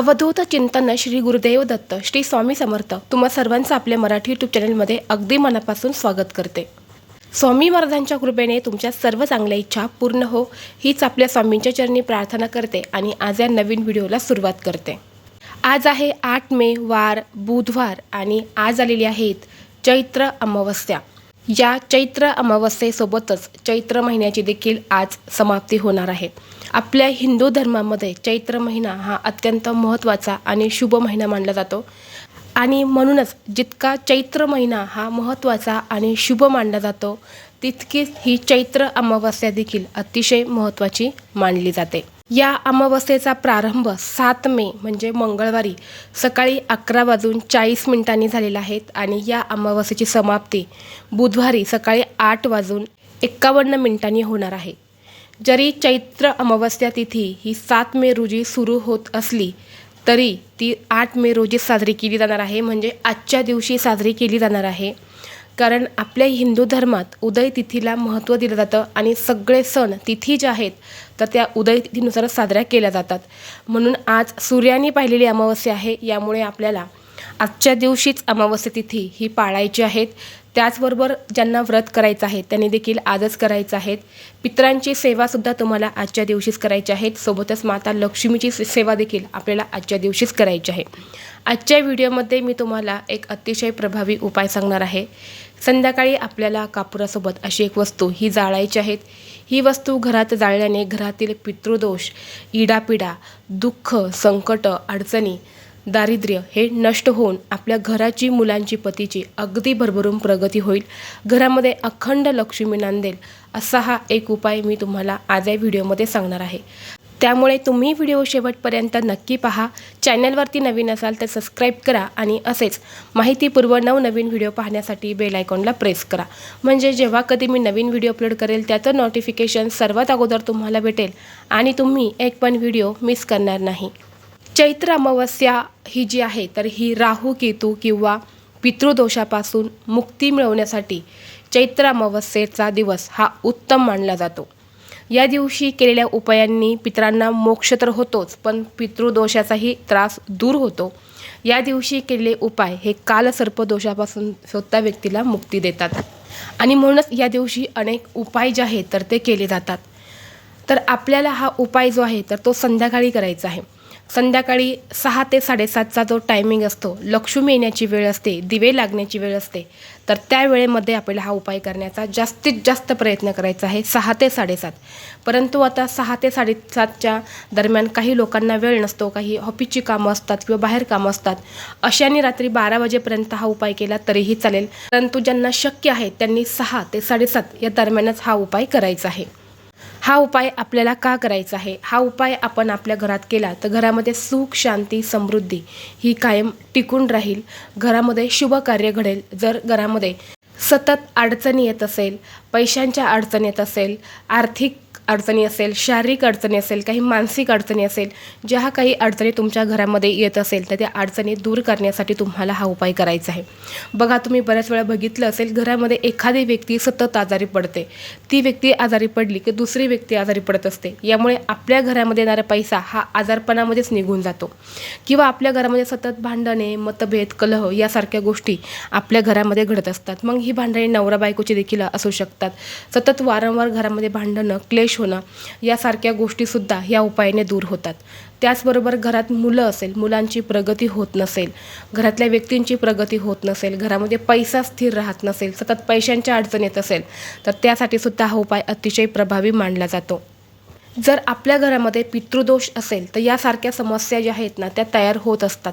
अवधूत चिंतन श्री गुरुदेव दत्त श्री स्वामी समर्थ. तुम्हा सर्वांचं आपल्या मराठी यूट्यूब चॅनलमध्ये अगदी मनापासून स्वागत करते. स्वामी महाराजांच्या कृपेने तुमच्या सर्व चांगल्या इच्छा पूर्ण हो हीच आपल्या स्वामींच्या चरणी प्रार्थना करते आणि आज या नवीन व्हिडिओला सुरुवात करते. आज आहे आठ मे वार बुधवार आणि आज आलेली आहेत चैत्र अमावस्या. या चैत्र अमावस्येसोबतच चैत्र महिन्याची देखील आज समाप्ती होणार आहे. आपल्या हिंदू धर्मामध्ये चैत्र महिना हा अत्यंत महत्त्वाचा आणि शुभ महिना मानला जातो. आणि म्हणूनच जितका चैत्र महिना हा महत्त्वाचा आणि शुभ मानला जातो तितकीच ही चैत्र अमावस्या देखील अतिशय महत्त्वाची मानली जाते. या अमावस्येचा प्रारंभ सात मे म्हणजे मंगळवारी सकाळी अकरा वाजून चाळीस मिनिटांनी झालेला आहे आणि या अमावस्येची समाप्ती बुधवारी सकाळी आठ वाजून एक्कावन्न मिनिटांनी होणार आहे. जरी चैत्र अमावस्या तिथी ही सात मे रोजी सुरू होत असली तरी ती आठ मे रोजी साजरी केली जाणार आहे म्हणजे आजच्या दिवशी साजरी केली जाणार आहे. कारण आपल्या हिंदू धर्मात उदय तिथीला महत्त्व दिलं जातं आणि सगळे सण तिथी ज्या आहेत तर त्या उदय तिथीनुसार साजऱ्या केल्या जातात. म्हणून आज सूर्याने पाहिलेली अमावस्या आहे यामुळे आपल्याला आजच्या दिवशीच अमावस्या तिथी ही पाळायची आहेत. त्याचबरोबर ज्यांना व्रत करायचं आहे त्यांनी देखील आजच करायचं आहेत पितरांची सेवासुद्धा तुम्हाला आजच्या दिवशीच करायची आहेत सोबतच माता लक्ष्मीची सेवा देखील आपल्याला आजच्या दिवशीच करायची आहे. आजच्या व्हिडिओमध्ये मी तुम्हाला एक अतिशय प्रभावी उपाय सांगणार आहे. संध्याकाळी आपल्याला कापुरासोबत अशी एक वस्तू ही जाळायची आहेत. ही वस्तू घरात जाळल्याने घरातील पितृदोष इडापिडा दुःख संकट अडचणी दारिद्र्य हे नष्ट होऊन आपल्या घराची मुलांची पतीची अगदी भरभरून प्रगती होईल. घरामध्ये अखंड लक्ष्मी नांदेल असा हा एक उपाय मी तुम्हाला आज या व्हिडिओमध्ये सांगणार आहे. त्यामुळे तुम्ही व्हिडिओ शेवटपर्यंत नक्की पहा. चॅनलवरती नवीन असाल तर सबस्क्राईब करा आणि असेच माहितीपूर्व नवनवीन व्हिडिओ पाहण्यासाठी बेल आयकॉनला प्रेस करा. म्हणजे जेव्हा कधी मी नवीन व्हिडिओ अपलोड करेल त्याचं नोटिफिकेशन सर्वात अगोदर तुम्हाला भेटेल आणि तुम्ही एक पण व्हिडिओ मिस करणार नाही. चैत्र अमावस्या ही जी आहे तर ही राहू केतू किंवा पितृदोषापासून मुक्ती मिळवण्यासाठी चैत्र अमावस्येचा दिवस हा उत्तम मानला जातो. या दिवशी केलेल्या उपायांनी पितरांना मोक्ष तर होतोच पण पितृदोषाचाही त्रास दूर होतो. या दिवशी केलेले उपाय हे कालसर्पदोषापासून स्वतः व्यक्तीला मुक्ती देतात. आणि म्हणूनच या दिवशी अनेक उपाय जे आहेत तर ते केले जातात. तर आपल्याला हा उपाय जो आहे तर तो संध्याकाळी करायचा आहे. संध्याकाळी सहा ते साडेसातचा जो टायमिंग असतो लक्ष्मी येण्याची वेळ असते दिवे लागण्याची वेळ असते तर त्या वेळेमध्ये आपल्याला हा उपाय करण्याचा जास्तीत जास्त प्रयत्न करायचा आहे सहा ते साडेसात. परंतु आता सहा ते साडेसातच्या दरम्यान काही लोकांना वेळ नसतो काही ऑफिसची कामं असतात किंवा बाहेर कामं असतात अशाने रात्री बारा वाजेपर्यंत हा उपाय केला तरीही चालेल. परंतु ज्यांना शक्य आहे त्यांनी सहा ते साडेसात या दरम्यानच हा उपाय करायचा आहे. हा उपाय आपल्याला का करायचा आहे? हा उपाय आपण आपल्या घरात केला तर घरामध्ये सुख शांती समृद्धी ही कायम टिकून राहील. घरामध्ये शुभ कार्य घडेल. जर घरामध्ये सतत अडचणी येत असेल पैशांच्या अडचणी येत असेल आर्थिक अडचणी असेल शारीरिक अडचणी असेल काही मानसिक अडचणी असेल ज्या काही अडचणी तुमच्या घरामध्ये येत असेल तर त्या अडचणी दूर करण्यासाठी तुम्हाला हा उपाय करायचा आहे. बघा तुम्ही बऱ्याच वेळा बघितलं असेल घरामध्ये एखादी व्यक्ती सतत आजारी पडते. ती व्यक्ती आजारी पडली की दुसरी व्यक्ती आजारी पडत असते. यामुळे आपल्या घरामध्ये येणारा पैसा हा आजारपणामध्येच निघून जातो. किंवा आपल्या घरामध्ये सतत भांडणे मतभेद कलह यासारख्या गोष्टी आपल्या घरामध्ये घडत असतात. मग ही भांडणे नवरा बायकोची देखील असू शकतात. सतत वारंवार घरामध्ये भांडणं क्लेश होणं यासारख्या गोष्टीसुद्धा या उपायाने दूर होतात. त्याचबरोबर घरात मुलं असेल मुलांची प्रगती होत नसेल घरातल्या व्यक्तींची प्रगती होत नसेल घरामध्ये पैसा स्थिर राहत नसेल सतत पैशांच्या अडचण येत असेल तर त्यासाठी सुद्धा हा उपाय अतिशय प्रभावी मानला जातो. जर आपल्या घरामध्ये पितृदोष असेल तर यासारख्या समस्या ज्या आहेत ना त्या तयार होत असतात.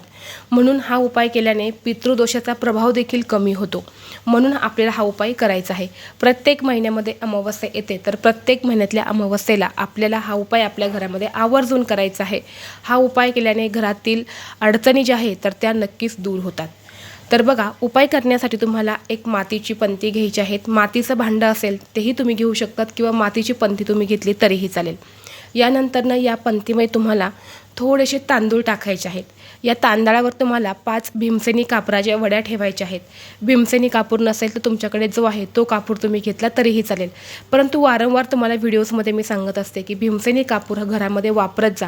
म्हणून हा उपाय केल्याने पितृदोषाचा प्रभाव देखील कमी होतो. म्हणून आपल्याला हा उपाय करायचा आहे. प्रत्येक महिन्यामध्ये अमावस्या येते तर प्रत्येक महिन्यातल्या अमावस्येला आपल्याला हा उपाय आपल्या घरामध्ये आवर्जून करायचा आहे. हा उपाय केल्याने घरातील अडचणी ज्या आहेत तर त्या नक्कीच दूर होतात. तर बघा उपाय करण्यासाठी तुम्हाला एक मातीची पंती घ्यायची आहेत. मातीचं भांडं असेल तेही तुम्ही घेऊ शकतात किंवा मातीची पंती तुम्ही घेतली तरीही चालेल. यानंतरनं या पंतीमध्ये तुम्हाला थोडेसे तांदूळ टाकायचे आहेत. या तांदळावर तुम्हाला पाच भीमसेनी कापराच्या वड्या ठेवायच्या आहेत. भीमसेनी कापूर नसेल तर तुमच्याकडे जो आहे तो कापूर तुम्ही घेतला तरीही चालेल. परंतु वारंवार तुम्हाला व्हिडिओजमध्ये मी सांगत असते की भीमसेनी कापूर हा घरामध्ये वापरत जा.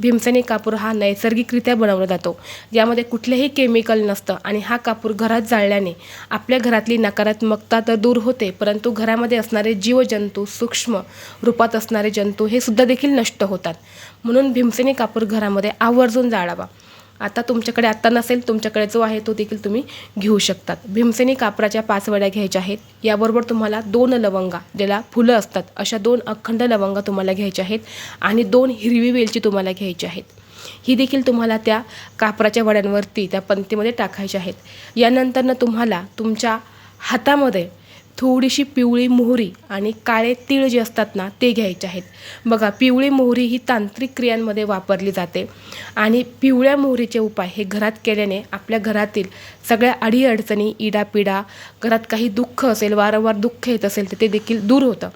भीमसेनी कापूर हा नैसर्गिकरित्या बनवला जातो. यामध्ये कुठलेही केमिकल नसतं आणि हा कापूर घरात जाळल्याने आपल्या घरातली नकारात्मकता तर दूर होते परंतु घरामध्ये असणारे जीवजंतू सूक्ष्म रूपात असणारे जंतू हे सुद्धा देखील नष्ट होतात. म्हणून भीमसेनी कापूर घरामध्ये आवर्जून जाळावा. आता तुमच्याकडे आत्ता नसेल तुमच्याकडे जो आहे तो देखील तुम्ही घेऊ शकतात. भीमसेनी कापराच्या पाच वड्या घ्यायच्या आहेत. याबरोबर तुम्हाला दोन लवंगा ज्याला फुलं असतात अशा दोन अखंड लवंगा तुम्हाला घ्यायच्या आहेत आणि दोन हिरवी वेलची तुम्हाला घ्यायची आहेत. ही देखील तुम्हाला त्या कापराच्या वड्यांवरती त्या पंक्तीमध्ये टाकायच्या आहेत. यानंतरनं तुम्हाला तुमच्या हातामध्ये थोडीशी पिवळी मोहरी आणि काळे तीळ जे असतात ना ते घ्यायचे आहेत. बघा पिवळी मोहरी ही तांत्रिक क्रियांमध्ये वापरली जाते. आणि पिवळ्या मोहरीचे उपाय हे घरात केल्याने आपल्या घरातील सगळ्या अडीअडचणी इडापिडा घरात काही दुःख असेल वारंवार दुःख येत असेल तर ते देखील दूर होतं.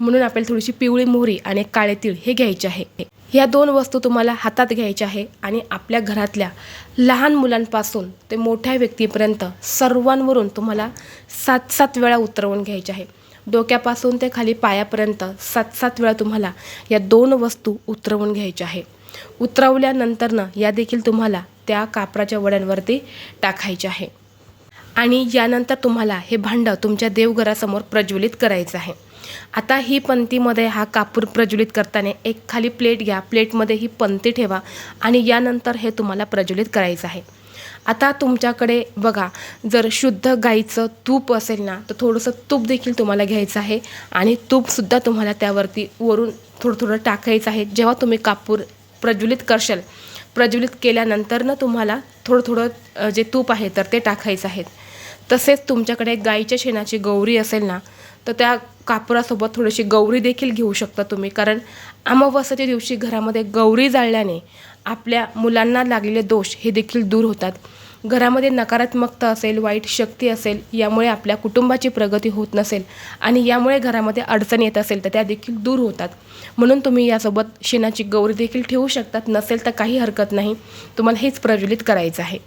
म्हणून आपल्याला थोडीशी पिवळी मोहरी आणि काळे तीळ हे घ्यायचे आहे. ह्या दोन वस्तू तुम्हाला हातात घ्यायच्या आहे आणि आपल्या घरातल्या लहान मुलांपासून ते मोठ्या व्यक्तीपर्यंत सर्वांवरून तुम्हाला सात सात वेळा उतरवून घ्यायचे आहे. डोक्यापासून ते खाली पायापर्यंत सात सात वेळा तुम्हाला या दोन वस्तू उतरवून घ्यायच्या आहे. उतरवल्यानंतरनं या देखील तुम्हाला त्या कापराच्या वड्यांवरती टाकायचे आहे. आणि यानंतर तुम्हाला हे भांडं तुमच्या देवघरासमोर प्रज्वलित करायचं आहे. आता ही पंतीमध्ये हा कापूर प्रज्वलित करताना एक खाली प्लेट घ्या. प्लेटमध्ये ही पंती ठेवा आणि यानंतर हे तुम्हाला प्रज्वलित करायचं आहे. आता तुमच्याकडे बघा जर शुद्ध गाईचं तूप असेल ना तर थोडंसं तूप देखील तुम्हाला घ्यायचं आहे आणि तूपसुद्धा तुम्हाला त्यावरती वरून थोडं थोडं टाकायचं आहे. जेव्हा तुम्ही कापूर प्रज्वलित करशाल प्रज्वलित केल्यानंतरनं तुम्हाला थोडं थोडं जे तूप आहे तर ते टाकायचं आहे. तसेच तुमच्याकडे गाईच्या शेणाची गौरी असेल ना तर त्या कापुरासोबत थोडीशी गौरी देखील घेऊ शकता तुम्ही. कारण अमावस्याच्या दिवशी घरामध्ये गौरी जाळल्याने आपल्या मुलांना लागलेले दोष हे देखील दूर होतात. घरामध्ये नकारात्मकता असेल वाईट शक्ती असेल यामुळे आपल्या कुटुंबाची प्रगती होत नसेल आणि यामुळे घरामध्ये अडचण येत असेल तर त्या देखील दूर होतात. म्हणून तुम्ही यासोबत शेणाची गौरी देखील ठेवू शकतात. नसेल तर काही हरकत नाही. तुम्हाला हेच प्रज्वलित करायचं आहे.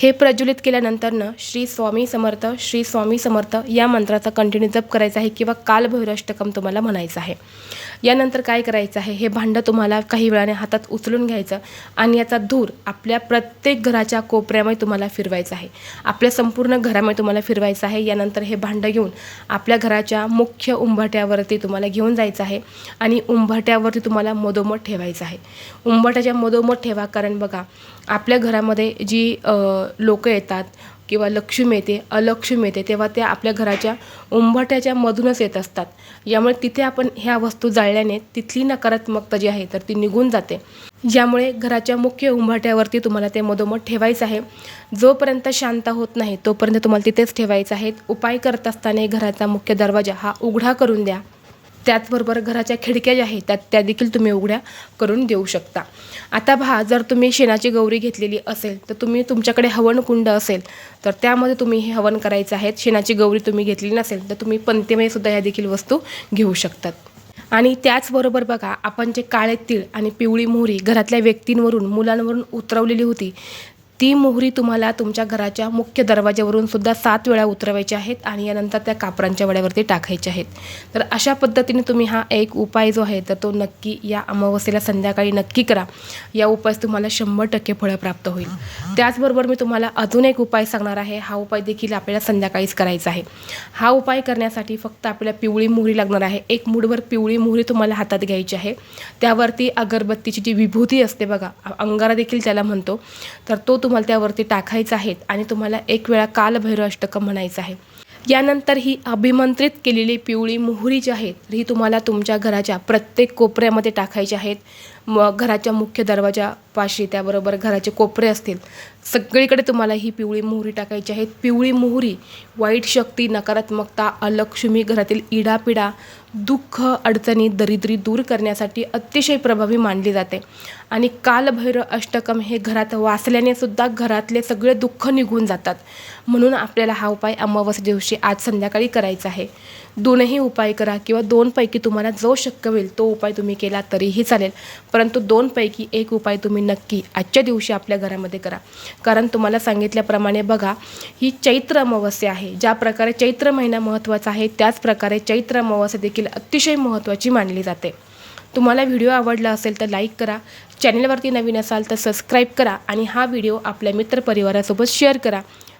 हे प्रज्वलित केल्यानंतरनं श्री स्वामी समर्थ श्री स्वामी समर्थ या मंत्राचा कंटिन्यू जप करायचा आहे किंवा कालभैरष्टकम तुम्हाला म्हणायचं आहे. यानंतर काय करायचं आहे? हे भांडं तुम्हाला काही वेळाने हातात उचलून घ्यायचं आणि याचा धूर आपल्या प्रत्येक घराच्या कोपऱ्यामध्ये तुम्हाला फिरवायचा आहे. आपल्या संपूर्ण घरामध्ये तुम्हाला फिरवायचं आहे. यानंतर हे भांडं घेऊन आपल्या घराच्या मुख्य उंबाट्यावरती तुम्हाला घेऊन जायचं आहे आणि उंबाट्यावरती तुम्हाला मधोमध ठेवायचं आहे. उंबरठ्याच्या मधोमध ठेवा कारण बघा आपल्या घरामध्ये जी लोक येतात किंवा लक्ष्मी येते अलक्ष्मी येते तेव्हा त्या आपल्या घराच्या उंबरठ्याच्या मधूनच येत असतात. यामुळे तिथे आपण ह्या वस्तू जाळल्याने तिथली नकारात्मकता जी आहे तर ती निघून जाते. ज्यामुळे घराच्या मुख्य उंबरठ्यावरती तुम्हाला ते मधोमध ठेवायचं आहे. जोपर्यंत शांत होत नाही तोपर्यंत तुम्हाला तिथेच ठेवायचं आहे. उपाय करत असताना घराचा मुख्य दरवाजा हा उघडा करून द्या. त्याचबरोबर घराच्या खिडक्या ज्या आहेत त्यात त्या देखील तुम्ही उघड्या करून देऊ शकता. आता पहा जर तुम्ही शेणाची गौरी घेतलेली असेल तर तुम्ही तुमच्याकडे हवनकुंड असेल तर त्यामध्ये तुम्ही हे हवन करायचं आहे. शेणाची गौरी तुम्ही घेतलेली नसेल तर तुम्ही पंतेमध्ये सुद्धा ह्या देखील वस्तू घेऊ शकतात. आणि त्याचबरोबर बघा आपण जे काळे तीळ आणि पिवळी मोहरी घरातल्या व्यक्तींवरून मुलांवरून उतरवलेली होती ती मोहरी तुम्हाला तुमच्या घराच्या मुख्य दरवाज्यावरून सुद्धा सात वेळा उतरवायच्या आहेत आणि यानंतर त्या कापरांच्या वड्यावरती टाकायच्या आहेत. तर अशा पद्धतीने तुम्ही हा एक उपाय जो आहे तर तो नक्की या अमावस्येला संध्याकाळी नक्की करा. या उपायास तुम्हाला शंभर टक्के फळं प्राप्त होईल. त्याचबरोबर मी तुम्हाला अजून एक उपाय सांगणार आहे. हा उपाय देखील आपल्याला संध्याकाळीच करायचा आहे. हा उपाय करण्यासाठी फक्त आपल्याला पिवळी मोहरी लागणार आहे. एक मुठभर पिवळी मोहरी तुम्हाला हातात घ्यायची आहे. त्यावरती अगरबत्तीची जी विभूती असते बघा अंगारा देखील त्याला म्हणतो. तर तो तुम्हाला त्यावरती टाकायचं आहेत आणि तुम्हाला एक वेळा कालभैरव अष्टकं म्हणायचं आहे. यानंतर ही अभिमंत्रित केलेली पिवळी मोहरी जी आहे ही तुम्हाला तुमच्या घराच्या प्रत्येक कोपऱ्यामध्ये टाकायची आहेत मग घराच्या मुख्य दरवाजापाशी त्याबरोबर घराचे कोपरे असतील. सगळीकडे तुम्हाला ही पिवळी मोहरी टाकायची आहे. पिवळी मोहरी वाईट शक्ती नकारात्मकता अलक्ष्मी घरातील इडापिडा दुःख अडचणी दरिद्री दूर करण्यासाठी अतिशय प्रभावी मानली जाते. आणि कालभैरव अष्टकम हे घरात वाचल्याने सुद्धा घरातले सगळे दुःख निघून जातात. म्हणून आपल्याला हा उपाय अमावस्या दिवशी आज संध्याकाळी करायचा आहे. दोनही उपाय करा किंवा दोनपैकी तुम्हाला जो शक्य होईल तो उपाय तुम्ही केला तरीही चालेल. परंतु दोनपैकी एक उपाय तुम्ही नक्की आजच्या दिवशी आपल्या घरामध्ये करा. कारण तुम्हाला सांगितल्याप्रमाणे बघा ही चैत्र अमावस्या आहे. ज्या प्रकारे चैत्र महिना महत्त्वाचा आहे त्याच प्रकारे चैत्र अमावस्या देखील अतिशय महत्त्वाची मानली जाते. तुम्हाला व्हिडिओ आवडला असेल तर लाईक करा. चॅनलवरती नवीन असाल तर सबस्क्राईब करा आणि हा व्हिडिओ आपल्या मित्रपरिवारासोबत शेअर करा.